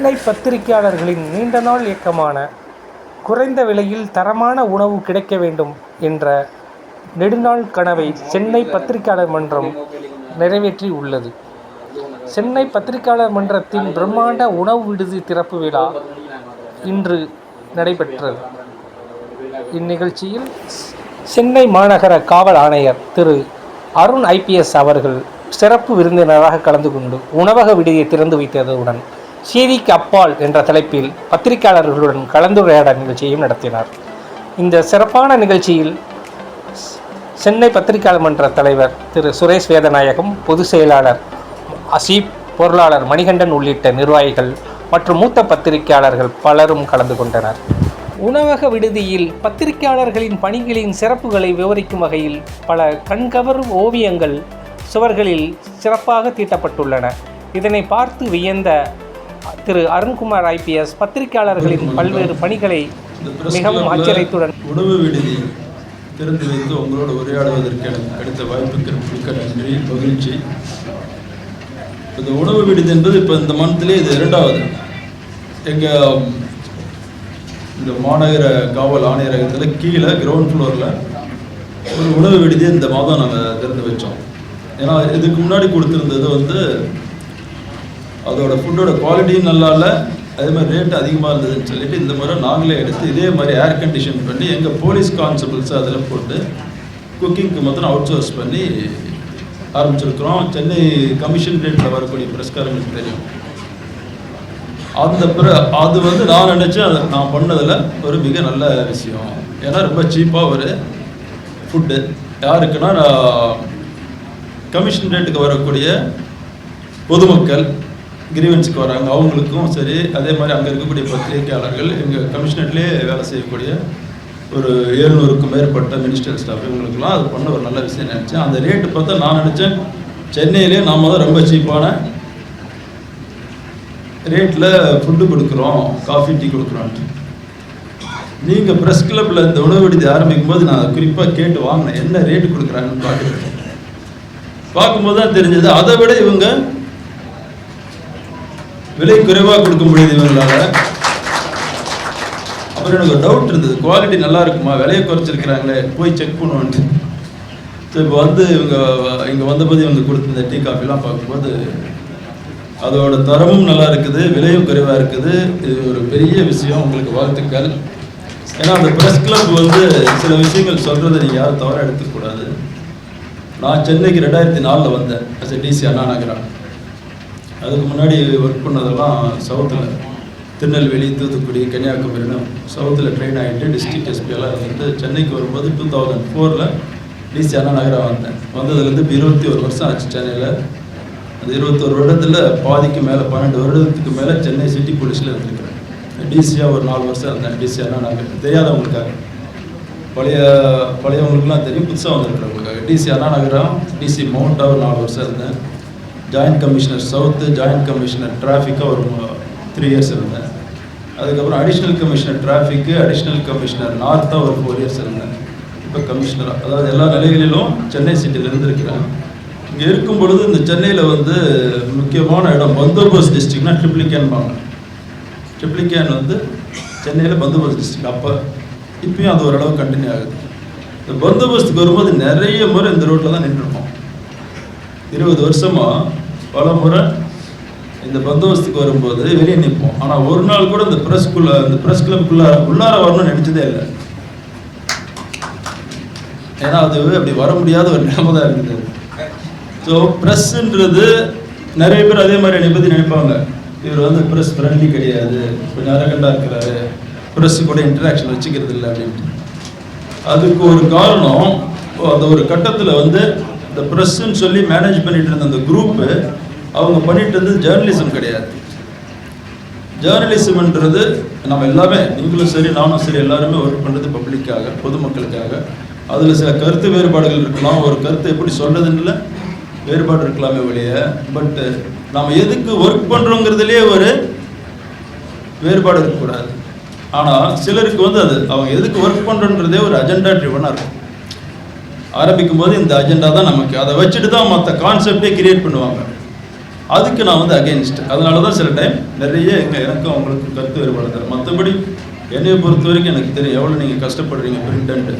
சென்னை பத்திரிகையாளர்களின் நீண்ட நாள் இயக்கமான குறைந்த விலையில் தரமான உணவு கிடைக்க வேண்டும் என்ற நெடுநாள் கனவை சென்னை பத்திரிகையாளர் மன்றம் நிறைவேற்றி உள்ளது. சென்னை பத்திரிகையாளர் மன்றத்தின் பிரம்மாண்ட உணவு விடுதி திறப்பு விழா இன்று நடைபெற்றது. இந்நிகழ்ச்சியில் சென்னை மாநகர காவல் ஆணையர் திரு அருண் ஐபிஎஸ் அவர்கள் சிறப்பு விருந்தினராக கலந்து கொண்டு உணவக விடுதியை திறந்து வைத்ததுடன் செய்திக்கு அப்பால் என்ற தலைப்பில் பத்திரிகையாளர்களுடன் கலந்துரையாடல் நிகழ்ச்சியையும் நடத்தினார். இந்த சிறப்பான நிகழ்ச்சியில் சென்னை பத்திரிகையாளர் மன்ற தலைவர் திரு சுரேஷ் வேதநாயகம் பொதுச் செயலாளர் அசீப் பொருளாளர் மணிகண்டன் உள்ளிட்ட நிர்வாகிகள் மற்றும் மூத்த பத்திரிகையாளர்கள் பலரும் கலந்து கொண்டனர். உணவக விடுதியில் பத்திரிகையாளர்களின் பணிகளின் சிறப்புகளை விவரிக்கும் வகையில் பல கண்கவரும் ஓவியங்கள் சுவர்களில் சிறப்பாக தீட்டப்பட்டுள்ளன. இதனை பார்த்து வியந்த திரு அருண்குமார் ஐபிஎஸ் பத்திரிகையாளர்களின் பல்வேறு பணிகளை மிகவும் ஆச்சரியத்துடன் உணவு விடுதி திறந்து வைத்து உங்களோடு உரையாடுவதற்கு எனக்கு கிடைத்த வாய்ப்புக்கு மிக்க நன்றி மகிழ்ச்சி. இந்த உணவு விடுதி என்பது இப்போ இந்த மந்த்லேயே இது இரண்டாவது. எங்கள் இந்த மாநகர காவல் ஆணையரகத்தில் கீழே கிரவுண்ட் ஃப்ளோரில் ஒரு உணவு விடுதி இந்த மாதம் நாங்கள் திறந்து வச்சோம். ஏன்னா இதுக்கு முன்னாடி கொடுத்துருந்தது வந்து அதோட ஃபுட்டோட குவாலிட்டியும் நல்லா இல்லை அதே மாதிரி ரேட் அதிகமாக இருந்ததுன்னு சொல்லிட்டு இந்த முறை நாங்களே எடுத்து இதே மாதிரி ஏர் கண்டிஷன் பண்ணி எங்கள் போலீஸ் கான்ஸ்டபிள்ஸ் அதில் போட்டு குக்கிங்க்கு மொத்தம் அவுட் சோர்ஸ் பண்ணி ஆரம்பிச்சிருக்கிறோம். சென்னை கமிஷன் ரேட்டில் வரக்கூடிய பிரஸ்காரங்களுக்கு தெரியும். அந்த பிற அது வந்து நான் நினச்சேன் அதை நான் பண்ணதில் ஒரு மிக நல்ல விஷயம். ஏன்னா ரொம்ப சீப்பாக ஒரு ஃபுட்டு யாருக்குன்னா கமிஷன் ரேட்டுக்கு வரக்கூடிய பொதுமக்கள் கிரீவன்ஸுக்கு வராங்க. அவங்களுக்கும் சரி அதே மாதிரி அங்கே இருக்கக்கூடிய பத்திரிகையாளர்கள் எங்கள் கமிஷனர்லேயே வேலை செய்யக்கூடிய ஒரு எழுநூறுக்கும் மேற்பட்ட மினிஸ்டர் ஸ்டாஃப் இவங்களுக்குலாம் அது பண்ண ஒரு நல்ல விஷயம் நினச்சேன் அந்த ரேட்டு பார்த்தா நான் நினச்சேன் சென்னையிலே நாம் தான் ரொம்ப சீப்பான ரேட்டில் ஃபுட்டு கொடுக்குறோம் காஃபி டீ கொடுக்குறோன்ட்டு நீங்கள் ப்ரெஸ் கிளப்பில் இந்த உணவு விடுதி ஆரம்பிக்கும் போது நான் குறிப்பாக கேட்டு வாங்கினேன் என்ன ரேட்டு கொடுக்குறாங்கன்னு பார்க்குறேன் பார்க்கும்போது தான் தெரிஞ்சது அதை விட இவங்க விலை குறைவாக கொடுக்க முடியுது இவங்களால. அப்புறம் எனக்கு ஒரு டவுட் இருந்தது. குவாலிட்டி நல்லா இருக்குமா? விலையை குறைச்சிருக்கிறாங்களே. போய் செக் பண்ணுவோன்ட்டு. ஸோ இப்போ வந்து இவங்க இங்கே வந்தபோது இவங்க கொடுத்துருந்த டீ காஃபிலாம் பார்க்கும்போது அதோட தரமும் நல்லா இருக்குது விலையும் குறைவாக இருக்குது. இது ஒரு பெரிய விஷயம் உங்களுக்கு வாழ்த்துக்கள். ஏன்னா அந்த ப்ரெஸ் கிளப் வந்து சில விஷயங்கள் சொல்கிறத நீங்கள் யாரும் தவறாக எடுத்துக்கூடாது நான் சென்னைக்கு ரெண்டாயிரத்தி நாலில் வந்தேன் அஸ் டிசி அண்ணா நகரா அதுக்கு முன்னாடி ஒர்க் பண்ணதெல்லாம் சவுத்தில் திருநெல்வேலி தூத்துக்குடி கன்னியாகுமரின்னு சவுத்தில் ட்ரெயின் ஆகிட்டு டிஸ்ட்ரிக்ட் எஸ்பியெல்லாம் இருந்துட்டு சென்னைக்கு வரும்போது டூ தௌசண்ட் ஃபோரில் டிசி அண்ணா நகரம் வந்தேன். வந்ததுலேருந்து இப்போ இருபத்தி ஒரு வருஷம் ஆச்சு சென்னையில். அந்த இருபத்தொரு வருடத்தில் பாதிக்கு மேலே பன்னெண்டு வருடத்துக்கு மேலே சென்னை சிட்டி போலீஸில் இருந்திருக்கிறேன். டிசியாக ஒரு நாலு வருஷம் இருந்தேன் டிசி அண்ணா நகர். தெரியாதவங்களுக்காக. பழைய பழையவங்களுக்குலாம் தெரியும் புதுசாக வந்திருக்கிறவங்களுக்காக. டிசி அண்ணா நகரம் டிசி மவுண்ட்டாக ஒரு நாலு வருஷம் இருந்தேன். Joint commissioner south joint commissioner டிராஃபிக்காக ஒரு த்ரீ இயர்ஸ் இருந்தேன். அதுக்கப்புறம் additional commissioner traffic additional commissioner நார்த்தாக ஒரு ஃபோர் இயர்ஸ் இருந்தேன். இப்போ கமிஷனராக அதாவது எல்லா நிலைகளிலும் சென்னை சிட்டியில் இருந்திருக்கிறேன். இங்கே இருக்கும் பொழுது இந்த சென்னையில் வந்து முக்கியமான இடம் பந்தோபஸ்த் ட்ரிப்ளிகேன் ட்ரிப்ளிகேன்பாங்க ட்ரிப்ளிகேன் வந்து சென்னையில் பந்தோபஸ்த் டிஸ்ட்ரிக்ட் அப்போ இப்பயும் அது ஓரளவு கண்டினியூ ஆகுது. இந்த பந்தோபஸ்துக்கு வரும்போது நிறைய முறை இந்த ரோட்டில் தான் நின்றுருப்போம். இருபது வருஷமா பல முறை இந்த பந்தோபஸ்துக்கு வரும்போது வெளியே நிற்போம். ஆனால் ஒரு நாள் கூட இந்த ப்ரெஸ்க்குள்ள இந்த ப்ரெஸ் கிளப்புக்குள்ள உள்ளார வரணும்னு நினைச்சதே இல்லை. ஏன்னா அது அப்படி வர முடியாத ஒரு நிலைமை தான் இருக்குது. ஸோ ப்ரெஸ்ஸுன்றது நிறைய பேர் அதே மாதிரி என்னை பற்றி நினைப்பாங்க. இவர் வந்து ப்ரெஸ் ஃப்ரெண்ட்லி கிடையாது. கொஞ்சம் அரகண்டாக இருக்கிறாரு. ப்ரெஸ் கூட இன்டராக்ஷன் வச்சுக்கிறது இல்லை அப்படின்ட்டு. அதுக்கு ஒரு காரணம் அந்த ஒரு கட்டத்தில் வந்து இந்த ப்ரெஸ்ஸுன்னு சொல்லி மேனேஜ் பண்ணிட்டு இருந்த அந்த குரூப்பு அவங்க பண்ணிட்டு இருந்தது ஜேர்னலிசம் கிடையாது. ஜேர்னலிசம்ன்றது நம்ம எல்லாமே நீங்களும் சரி நானும் சரி எல்லாருமே ஒர்க் பண்ணுறது பப்ளிக்காக பொதுமக்களுக்காக. அதில் சில கருத்து வேறுபாடுகள் இருக்கலாம். ஒரு கருத்தை எப்படி சொல்றதுன்னு வேறுபாடு இருக்கலாமே ஒழிய. பட்டு நாம் எதுக்கு ஒர்க் பண்ணுறோங்கிறதுலே ஒரு வேறுபாடு இருக்கக்கூடாது. ஆனால் சிலருக்கு வந்து அது அவங்க எதுக்கு ஒர்க் பண்ணுறோன்றதே ஒரு அஜெண்டா ட்ரிவனாக இருக்கும். ஆரம்பிக்கும் போது இந்த அஜெண்டா தான் நமக்கு. அதை வச்சுட்டு தான் மற்ற கான்செப்டே கிரியேட் பண்ணுவாங்க. அதுக்கு நான் வந்து அகேன்ஸ்ட் அதனால தான் சில டைம் நிறைய எங்கள் எனக்கும் அவங்களுக்கு கருத்து வேறுபாடு தரும் மற்றபடி என்னையை பொறுத்த வரைக்கும் எனக்கு தெரியும் எவ்வளோ நீங்கள் கஷ்டப்படுறீங்க பிரிண்ட் அண்ட்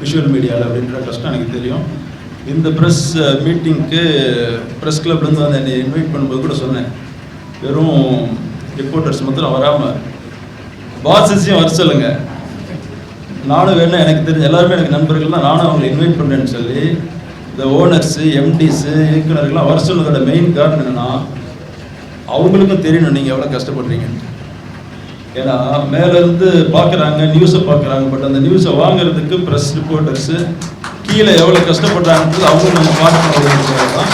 விஷுவல் மீடியாவில் அப்படின்ற கஷ்டம் எனக்கு தெரியும். இந்த ப்ரெஸ் மீட்டிங்க்கு ப்ரெஸ் கிளப்லேருந்து வந்து என்னை இன்வைட் பண்ணும்போது கூட சொன்னேன். வெறும் ரிப்போர்ட்டர்ஸ் மாத்திரம் வராமல் பாசஸையும் வர சொல்லுங்கள் நானும் வேணும் எனக்கு தெரிஞ்ச எல்லாருமே எனக்கு நண்பர்கள் தான். நானும் அவங்களை இன்வைட் பண்ணுறேன்னு சொல்லி இந்த ஓனர்ஸு எம்டிஸு இயக்குனர்கள்லாம் வர சொன்னதோட மெயின் காரணம் என்னென்னா அவங்களுக்கும் தெரியணும் நீங்கள் எவ்வளோ கஷ்டப்படுறீங்க ஏன்னா மேலேருந்து பார்க்குறாங்க நியூஸை பார்க்குறாங்க பட் அந்த நியூஸை வாங்குறதுக்கு ப்ரெஸ் ரிப்போர்ட்டர்ஸு கீழே எவ்வளோ கஷ்டப்படுறாங்கன்றது அவங்களும் நம்ம பார்க்கணும் தான்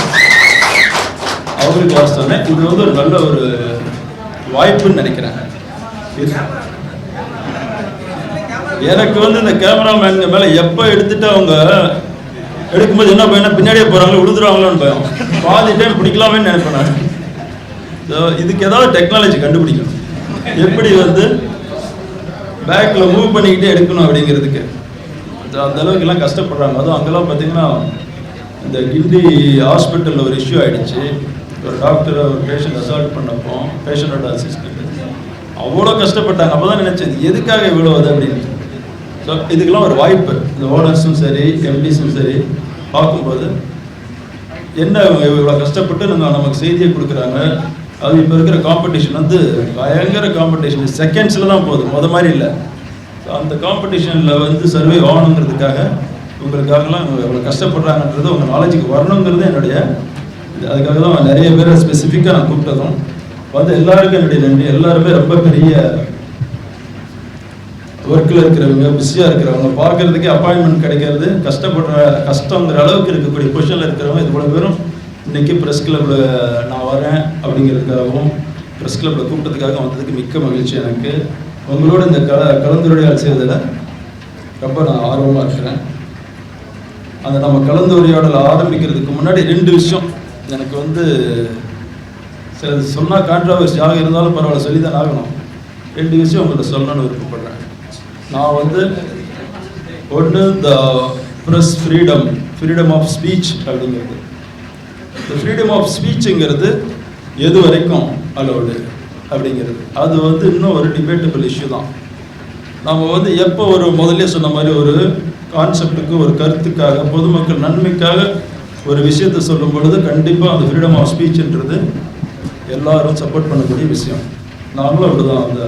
அவங்களுக்கு வர இது வந்து ஒரு நல்ல ஒரு வாய்ப்புன்னு நினைக்கிறேன். எனக்கு வந்து இந்த கேமராமேனுங்க மேலே எப்போ எடுத்துட்டு அவங்க எடுக்கும்போது என்ன பயம்? பின்னாடியே போகிறாங்களோ விழுந்துருவாங்களோன்னு பயம். பாதி டைம் பிடிக்கலாமேன்னு நினைப்பேன் நான். இதுக்கு ஏதாவது டெக்னாலஜி கண்டுபிடிக்கணும். எப்படி வந்து பேக்கில் மூவ் பண்ணிக்கிட்டே எடுக்கணும் அப்படிங்கிறதுக்கு. அந்த அளவுக்கு எல்லாம் கஷ்டப்படுறாங்க. அதுவும் அங்கெல்லாம் பார்த்தீங்கன்னா இந்த கிண்டி ஹாஸ்பிட்டலில் ஒரு இஷ்யூ ஆயிடுச்சு. ஒரு டாக்டர் ஒரு பேஷண்ட் அசால்ட் பண்ணப்போ பேஷண்டோட அசிஸ்டன்ட் அவ்வளோ கஷ்டப்பட்டாங்க. அப்போ தான் நினச்சது எதுக்காக இவ்வளோ அது அப்படின்னு. ஸோ இதுக்கெல்லாம் ஒரு வாய்ப்பு. இந்த ஓனர்ஸும் சரி எம்டிஸும் சரி பார்க்கும்போது என்ன இவ்வளோ கஷ்டப்பட்டு நம்ம நமக்கு செய்தியை கொடுக்குறாங்க? அது இப்போ இருக்கிற காம்படிஷன் வந்து பயங்கர காம்படிஷன் செகண்ட்ஸில் தான் போகுது. முத மாதிரி இல்லை. ஸோ அந்த காம்படிஷனில் வந்து சர்வே ஆகணுங்கிறதுக்காக உங்களுக்காகலாம் எவ்வளோ கஷ்டப்படுறாங்கன்றது உங்கள் நாலேஜுக்கு வரணுங்கிறது என்னுடைய அதுக்காக தான் நிறைய பேரை ஸ்பெசிஃபிக்காக நான் கூப்பிட்டதும். வந்து எல்லாருக்கும் என்னுடைய நன்றி. எல்லாருமே ரொம்ப பெரிய ஒர்க்கில் இருக்கிறவங்க பிஸியாக இருக்கிறவங்க பார்க்குறதுக்கே அப்பாயின்மெண்ட் கிடைக்கிறது கஷ்டப்படுற கஷ்டங்கிற அளவுக்கு இருக்கக்கூடிய பொசிஷனில் இருக்கிறவங்க இது பேரும் இன்றைக்கி ப்ரெஸ் கிளப்பில் நான் வரேன் அப்படிங்கிறதுக்காகவும் ப்ரெஸ் கிளப்பில் கூப்பிட்டதுக்காக வந்ததுக்கு மிக்க மகிழ்ச்சி எனக்கு. உங்களோட இந்த கல கலந்துரையாடல் செய்வதில் ரொம்ப நான் ஆர்வமாக இருக்கிறேன். அந்த நம்ம கலந்துரையாடல் ஆரம்பிக்கிறதுக்கு முன்னாடி ரெண்டு விஷயம் எனக்கு வந்து சிலது சொன்னால் கான்ட்ரவர்சியாக இருந்தாலும் பரவாயில்ல சொல்லி தான் ஆகணும். ரெண்டு விஷயம் உங்கள்கிட்ட சொல்லணும்னு விருப்பப்படுறேன். நான் வந்து ஒன்று the press freedom freedom of speech அப்படிங்கிறது. இந்த ஃப்ரீடம் ஆஃப் ஸ்பீச்சுங்கிறது எது வரைக்கும் அலோடு அப்படிங்கிறது. அது வந்து இன்னும் ஒரு டிபேட்டபிள் இஷ்யூ தான். நம்ம வந்து எப்போ ஒரு முதல்ல சொன்ன மாதிரி ஒரு கான்செப்டுக்கு ஒரு கருத்துக்காக பொதுமக்கள் நன்மைக்காக ஒரு விஷயத்தை சொல்லும் பொழுது கண்டிப்பாக அந்த ஃப்ரீடம் ஆஃப் ஸ்பீச்ன்றது எல்லாரும் சப்போர்ட் பண்ணக்கூடிய விஷயம். நாங்களும் அப்படிதான் அந்த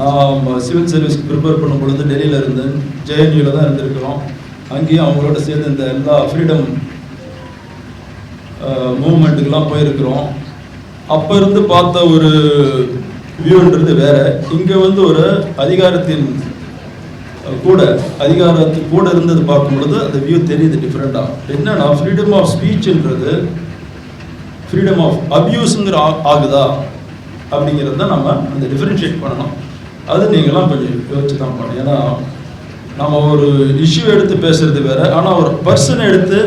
நான் சிவில் சர்வீஸ்க்கு ப்ரிப்பேர் பண்ணும் பொழுது டெல்லியில் இருந்தேன் ஜேஎன்யூவில் தான் இருந்திருக்கிறோம். அங்கேயும் அவங்களோட சேர்ந்து இந்த எல்லா ஃப்ரீடம் மூமெண்ட்டுக்கெல்லாம் போயிருக்கிறோம். அப்போ இருந்து பார்த்த ஒரு வியூன்றது வேற. இங்கே வந்து ஒரு அதிகாரத்தின் கூட அதிகாரத்து கூட இருந்தது பார்க்கும் பொழுது அந்த வியூ தெரியுது டிஃப்ரெண்ட்டாக என்னன்னா ஃப்ரீடம் ஆஃப் ஸ்பீச்ன்றது ஃப்ரீடம் ஆஃப் அப்யூஸுங்கிற ஆகுதா? அப்படிங்கிறது தான் நம்ம அந்த டிஃப்ரென்ஷியேட் பண்ணணும். அது நீங்களாம் கொஞ்சம் யோசிச்சு தான் பண்ணணும். ஏன்னா நம்ம ஒரு இஷ்யூ எடுத்து பேசுறது வேற ஆனால் ஒரு பர்சனை எடுத்து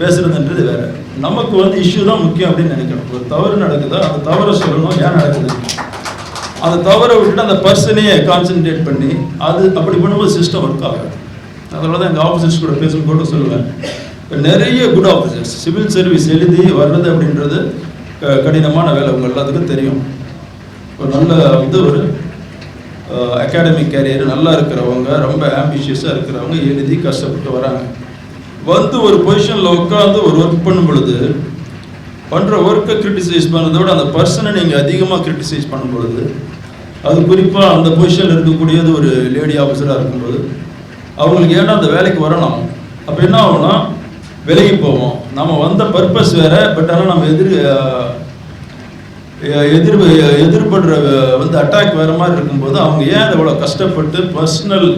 பேசுறதுன்றது வேற. நமக்கு வந்து இஷ்யூ தான் முக்கியம் அப்படின்னு நினைக்கணும். ஒரு தவறு நடக்குதோ அந்த தவறை சொல்லணும் ஏன் நடக்குது? அந்த தவறை விட்டுட்டு அந்த பர்சனையே கான்சென்ட்ரேட் பண்ணி அது அப்படி பண்ணும்போது சிஸ்டம் ஒர்க் ஆகும் அதனால தான் எங்கள் ஆஃபீஸர்ஸ் கூட பேசும்போது சொல்லுவேன். நிறைய குட் ஆஃபீஸர்ஸ் சிவில் சர்வீஸ் எழுதி வர்றது அப்படின்றது கடினமான வேலை உங்கள் எல்லாத்துக்கும் தெரியும். ஒரு நல்ல வந்து ஒரு அகாடமிக் கேரியர் நல்லா இருக்கிறவங்க ரொம்ப ஆம்பிஷியஸாக இருக்கிறவங்க எழுதி கஷ்டப்பட்டு வராங்க. வந்து ஒரு பொசிஷனில் உட்காந்து ஒரு ஒர்க் பண்ணும் பொழுது பண்ணுற ஒர்க்கை கிரிட்டிசைஸ் பண்ணுறதை விட அந்த பர்சனை நீங்கள் அதிகமாக கிரிட்டிசைஸ் பண்ணும் பொழுது அது குறிப்பாக அந்த பொசிஷனில் இருக்கக்கூடியது ஒரு லேடி ஆஃபீஸராக இருக்கும்போது அவங்களுக்கு ஏன்னா அந்த வேலைக்கு வரணும்? அப்போ என்ன ஆகும்னா விலகி போவோம். நம்ம வந்த பர்பஸ் வேறு பட் ஆனால் நம்ம எதிர் எதிர் எதிர்படுற வந்து அட்டாக் வேற மாதிரி இருக்கும்போது அவங்க ஏன் அதை இவ்வளோ கஷ்டப்பட்டு பர்சனல்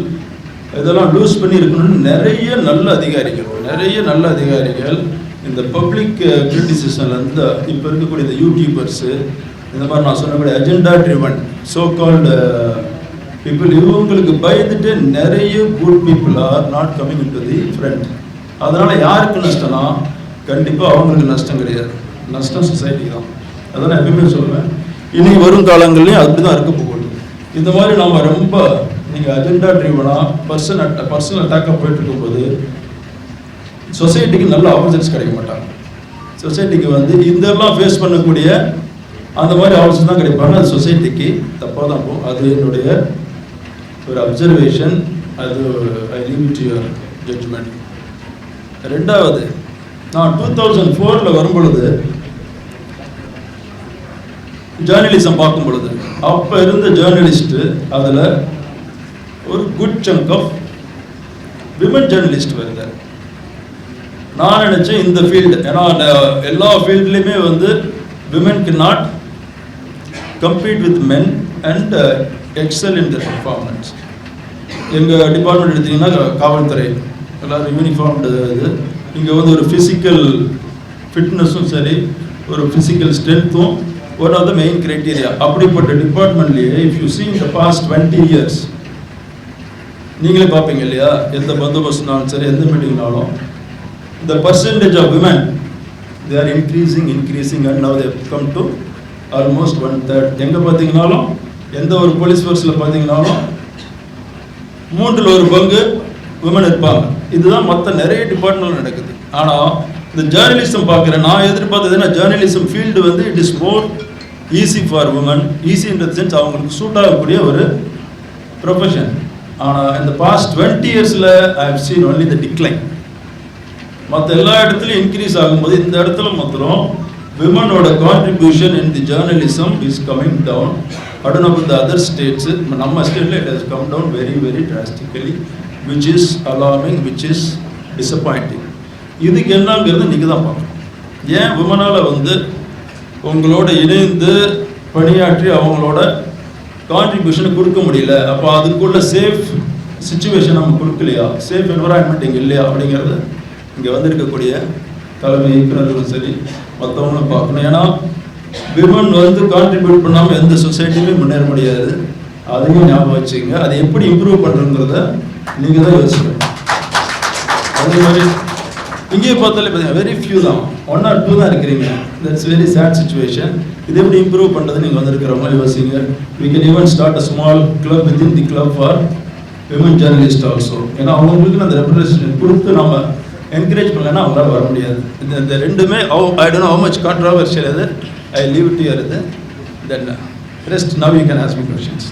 இதெல்லாம் லூஸ் பண்ணி இருக்கணும்னு நிறைய நல்ல அதிகாரிகள் நிறைய நல்ல அதிகாரிகள் இந்த பப்ளிக் கிரிட்டிசிசன்லேருந்து இப்போ இருக்கக்கூடிய இந்த யூடியூபர்ஸு இந்த மாதிரி நான் சொன்னபடி agenda driven so called people இவங்களுக்கு பயந்துட்டு நிறைய good people are not coming into the front அதனால் யாருக்கு நஷ்டம்னா கண்டிப்பாக அவங்களுக்கு நஷ்டம் கிடையாது. நஷ்டம் சொசைட்டி தான். அதான் நான் எப்பயுமே சொல்லுவேன் இனி வரும் காலங்கள்லையும் அப்படி தான் இருக்க போகுது. இந்த மாதிரி நாம் ரொம்ப நீங்கள் அஜெண்டா ட்ரீவனாக பர்சன் அட்ட பர்சனல் அட்டாக்காக போயிட்டு இருக்கும்போது சொசைட்டிக்கு நல்ல ஆப்பர்ச்சுனிட்டிஸ் கிடைக்க மாட்டாங்க. சொசைட்டிக்கு வந்து இதெல்லாம் ஃபேஸ் பண்ணக்கூடிய அந்த மாதிரி ஹவுசஸ் தான் கிடைப்பாங்க. அது சொசைட்டிக்கு தப்பாக தான் போகும். அது என்னுடைய ஒரு அப்சர்வேஷன் அது I leave to your judgement ரெண்டாவது நான் டூ தௌசண்ட் ஃபோரில் வரும்பொழுது ஜேர்னலிசம் பார்க்கும் பொழுது அப்போ இருந்த ஜேர்னலிஸ்ட்டு அதில் ஒரு good chunk of women journalist வருது நான் நினச்சேன் இந்த ஃபீல்டு ஏன்னா எல்லா ஃபீல்ட்லேயுமே வந்து விமென்க்கு not compete with men and excel in the performance எங்கள் டிபார்ட்மெண்ட் எடுத்தீங்கன்னா காவல்துறை. எல்லாரும் யூனிஃபார்ம்டு இது. இங்கே வந்து ஒரு ஃபிசிக்கல் ஃபிட்னஸும் சரி ஒரு physical ஸ்ட்ரென்த்தும் one of the main criteria அப்படிப்பட்ட டிபார்ட்மெண்ட்லேயே if you see in the twenty years நீங்களே பார்ப்பீங்க இல்லையா? எந்த பந்தோபஸ்ட்னாலும் சரி எந்த மீட்டிங்னாலும் the percentage of women they are increasing increasing and now they come to almost one third எங்கே பார்த்தீங்கனாலும் எந்த ஒரு போலீஸ் ஃபோர்ஸில் பார்த்தீங்கனாலும் மூன்றில் ஒரு பங்கு விமன் இருப்பாங்க. இதுதான் மற்ற நிறைய டிபார்ட்மெண்ட் நடக்குது. ஆனால் இந்த ஜேர்னலிசம் பார்க்குறேன் நான் எதிர்பார்த்தது என்ன? ஜேர்னலிசம் ஃபீல்டு வந்து it is more easy for woman ஈஸின்ற sense அவங்களுக்கு சூட் ஆகக்கூடிய ஒரு ப்ரொஃபஷன் ஆனால் இந்த பாஸ்ட் டுவெண்ட்டி இயர்ஸில் I have seen only the decline மற்ற எல்லா இடத்துலையும் இன்க்ரீஸ் ஆகும்போது இந்த இடத்துல மாத்திரம் விமனோட contribution in the journalism is coming down அடன் up the other states நம்ம ஸ்டேட்டில் it has come down very very drastically which is alarming which is disappointing இதுக்கு என்னங்கிறது நீங்கள் தான் பார்க்கணும். ஏன் விமனால் வந்து உங்களோட இணைந்து பணியாற்றி அவங்களோட கான்ட்ரிபியூஷனை கொடுக்க முடியல? அப்போ அதுக்குள்ள சேஃப் சுச்சுவேஷன் நம்ம கொடுக்கலையா? சேஃப் என்வரான்மெண்ட் இங்கே இல்லையா? அப்படிங்கிறது இங்கே வந்திருக்கக்கூடிய தலைமை இயக்குநர்களும் சரி மற்றவங்களும் பார்க்கணும். ஏன்னா விமன் வந்து கான்ட்ரிபியூட் பண்ணாமல் எந்த சொசைட்டியுமே முன்னேற முடியாது. அதையும் ஞாபகம் வச்சுக்கோங்க. அதை எப்படி இம்ப்ரூவ் பண்ணுறங்கிறத நீங்கள் தான் யோசிக்கணும். அதே மாதிரி இங்கேயே பார்த்தாலே பார்த்தீங்கன்னா வெரி ஃபியூ தான். ஒன் ஆர் டூ தான் இருக்கிறீங்க. தட்ஸ் வெரி சேட் சுச்சுவேஷன் இது எப்படி இம்ப்ரூவ் பண்ணுறது நீங்கள் வந்திருக்கிறவங்க யோசிங்க can even start a small club with in the club for women journalist also ஏன்னா அவங்களுக்கு அந்த ரெப்ரஸன்டேஷன் கொடுத்து நம்ம என்கரேஜ் பண்ணலைன்னா அவங்களால வர முடியாது. இந்த இந்த ரெண்டுமே I don't how much controversial இது. ஐ லீவ் டு யர் இது then rest now you can ask me questions